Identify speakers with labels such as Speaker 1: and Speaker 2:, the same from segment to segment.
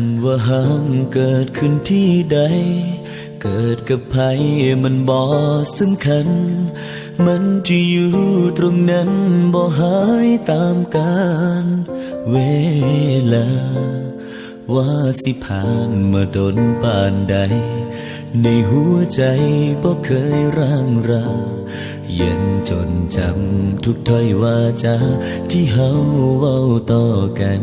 Speaker 1: ำว่าห้างเกิดขึ้นที่ใด เกิดกับใครมันบ่สำคัญ มันจะอยู่ตรงนั้นบ่หายตามกาลเวลา ว่าสิผ่านมาดนปานใด ในหัวใจบ่เคยร่างรายังจนจำทุกถ้อยว่าจาที่เฮาเว้าต่อกัน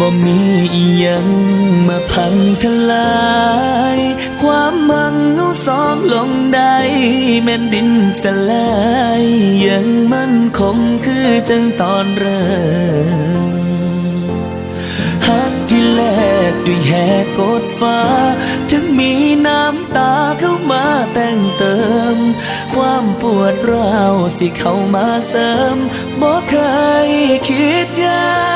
Speaker 1: บ่มีอียังมาพังทลาย ความมั่งเอาสองลงได้แม่นดินสลายยังมั่นคงคือจังตอนเริ่มหักที่แลกด้วยแหกกดฟ้า ถึงมีน้ำตาเข้ามาแต่งเติม ความปวดร้าวสิเข้ามาเสริมบ่เคยคิดยา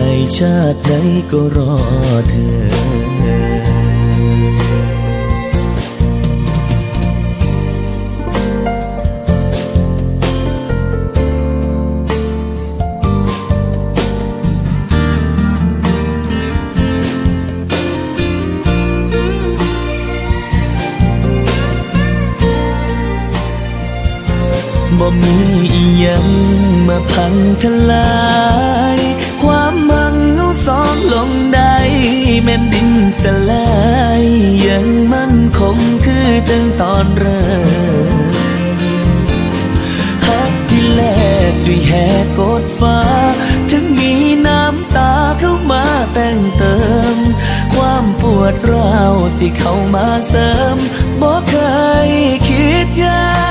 Speaker 1: ชาติไหนก็รอเธอ บ่มีอีหยังมาพังทลาย ความมังเอา สองลงได้แม่นดินสลายยังมั่นคงคือจังตอนเริ่มหักที่แลกด้วยแหกกดฟ้า ถึงมีน้ำตาเข้ามาแต่งเติม ความปวดร้าวสิเข้ามาเสริมบ่เคยคิดยา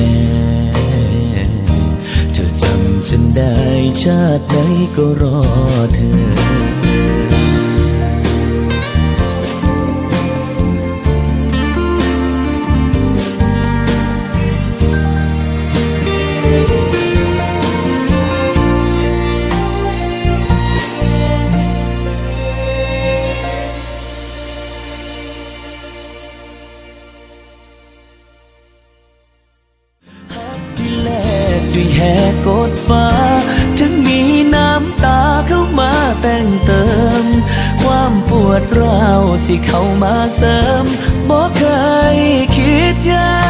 Speaker 1: ชาติไหนก็รอเธอที่แลกด้วยแหกกดฟ้า งเติม ความปวดร้าวสิเข้ามาเสริมบอกเคยคิดยา